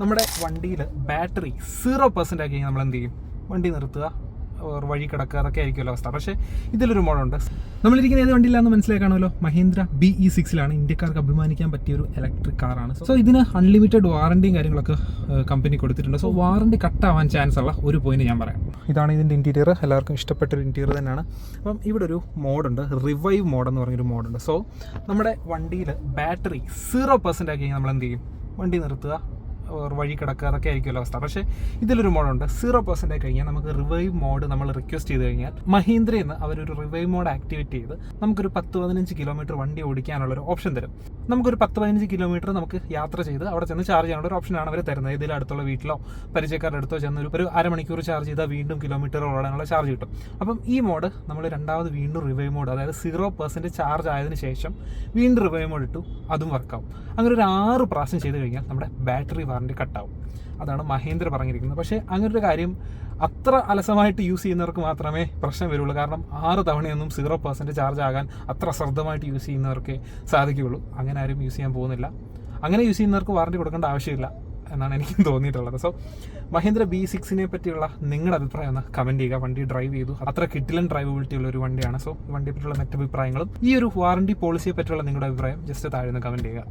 നമ്മുടെ വണ്ടിയിൽ battery zero percent ആക്കി കഴിഞ്ഞാൽ നമ്മൾ എന്ത് ചെയ്യും? വണ്ടി നിർത്തുക വഴി കിടക്കുക അതൊക്കെ ആയിരിക്കുമല്ലോ അവസ്ഥ. പക്ഷേ ഇതിലൊരു മോഡുണ്ട്. നമ്മളിരിക്കുന്ന ഏത് വണ്ടിയിലാണെന്ന് മനസ്സിലാക്കണമല്ലോ മഹീന്ദ്ര ബി ഇ സിക്സിലാണ് ഇന്ത്യക്കാർക്ക് അഭിമാനിക്കാൻ പറ്റിയ ഒരു ഇലക്ട്രിക് കാറാണ് സോ ഇതിന് അൺലിമിറ്റഡ് വാറണ്ടിയും കാര്യങ്ങളൊക്കെ കമ്പനി കൊടുത്തിട്ടുണ്ട്. സോ വാറണ്ടി കട്ടാവാൻ ചാൻസ് ഉള്ള ഒരു പോയിന്റ് ഞാൻ പറയാം. ഇതാണ് ഇതിന്റെ ഇന്റീരിയർ എല്ലാവർക്കും ഇഷ്ടപ്പെട്ട ഒരു ഇന്റീരിയർ തന്നെയാണ്. അപ്പം ഇവിടെ ഒരു മോഡുണ്ട്. റിവൈവ് മോഡ് എന്ന് പറഞ്ഞൊരു മോഡുണ്ട്. സോ നമ്മുടെ വണ്ടിയിൽ ബാറ്ററി സീറോ പെർസെന്റ് ആക്കി കഴിഞ്ഞാൽ നമ്മൾ എന്ത് ചെയ്യും? വണ്ടി നിർത്തുക വഴി കിടക്കുക അതൊക്കെ ആയിരിക്കുമല്ലോ അവസ്ഥ. പക്ഷേ ഇതിലൊരു മോഡുണ്ട് സീറോ പെർസെന്റ് ആയി കഴിഞ്ഞാൽ നമുക്ക് റിവൈവ് മോഡ് നമ്മൾ റിക്വസ്റ്റ് ചെയ്ത് കഴിഞ്ഞാൽ മഹീന്ദ്രയിൽ നിന്ന് അവരൊരു റിവൈവ് മോഡ് ആക്ടിവേറ്റ് ചെയ്ത് നമുക്കൊരു പത്ത് പതിനഞ്ച് കിലോമീറ്റർ വണ്ടി ഓടിക്കാനുള്ള ഒരു ഓപ്ഷൻ തരും. നമുക്കൊരു പത്ത് പതിനഞ്ച് കിലോമീറ്റർ നമുക്ക് യാത്ര ചെയ്ത് അവിടെ ചെന്ന് ചാർജ് ചെയ്യാനുള്ള ഒരു ഓപ്ഷനാണ് അവർ തരുന്നത്. ഇതിൽ അടുത്തുള്ള വീട്ടിലോ പരിചയക്കാരുടെ അടുത്തോ ചെന്ന് ഒരു- ഒരു അരമണിക്കൂർ ചാർജ് ചെയ്താൽ വീണ്ടും കിലോമീറ്റർ ഓടാനുള്ള ചാർജ് കിട്ടും. അപ്പം ഈ മോഡ് നമ്മൾ രണ്ടാമത് വീണ്ടും റിവൈവ് മോഡ് അതായത് സീറോ പെർസെന്റ് ചാർജ് ആയതിന് ശേഷം വീണ്ടും റിവൈവ് മോഡ് ഇട്ടു അതും വർക്കാവും അങ്ങനെ ഒരു ആറ് പ്രാവശ്യം ചെയ്ത് കഴിഞ്ഞാൽ നമ്മുടെ ബാറ്ററി വാറണ്ടി കട്ടാവും. അതാണ് മഹേന്ദ്ര പറഞ്ഞിരിക്കുന്നത്. പക്ഷേ അങ്ങനൊരു കാര്യം അത്ര അലസമായിട്ട് യൂസ് ചെയ്യുന്നവർക്ക് മാത്രമേ പ്രശ്നം വരുള്ളൂ. കാരണം ആറ് തവണയൊന്നും സീറോ പെർസെന്റ് ചാർജ് ആകാൻ അത്ര ശ്രദ്ധമായിട്ട് യൂസ് ചെയ്യുന്നവർക്ക് സാധിക്കുകയുള്ളൂ. അങ്ങനെ ആരും യൂസ് ചെയ്യാൻ പോകുന്നില്ല. അങ്ങനെ യൂസ് ചെയ്യുന്നവർക്ക് വാറണ്ടി കൊടുക്കേണ്ട ആവശ്യമില്ല എന്നാണ് എനിക്ക് തോന്നിയിട്ടുള്ളത്. സോ മഹേന്ദ്ര ബി സിക്സിനെ പറ്റിയുള്ള നിങ്ങളുടെ അഭിപ്രായം ഒന്ന് കമന്റ് ചെയ്യുക. വണ്ടി ഡ്രൈവ് ചെയ്തു. അത്ര കിട്ടിലൻ ഡ്രൈവബിലിറ്റി ഉള്ള ഒരു വണ്ടിയാണ്. സോ വണ്ടിയെ പറ്റിയുള്ള മറ്റു അഭിപ്രായങ്ങളും ഈ ഒരു വാറണ്ടി പോളിസിയെ പറ്റിയുള്ള നിങ്ങളുടെ അഭിപ്രായം ജസ്റ്റ് താഴെ നിന്ന് കമന്റ് ചെയ്യുക.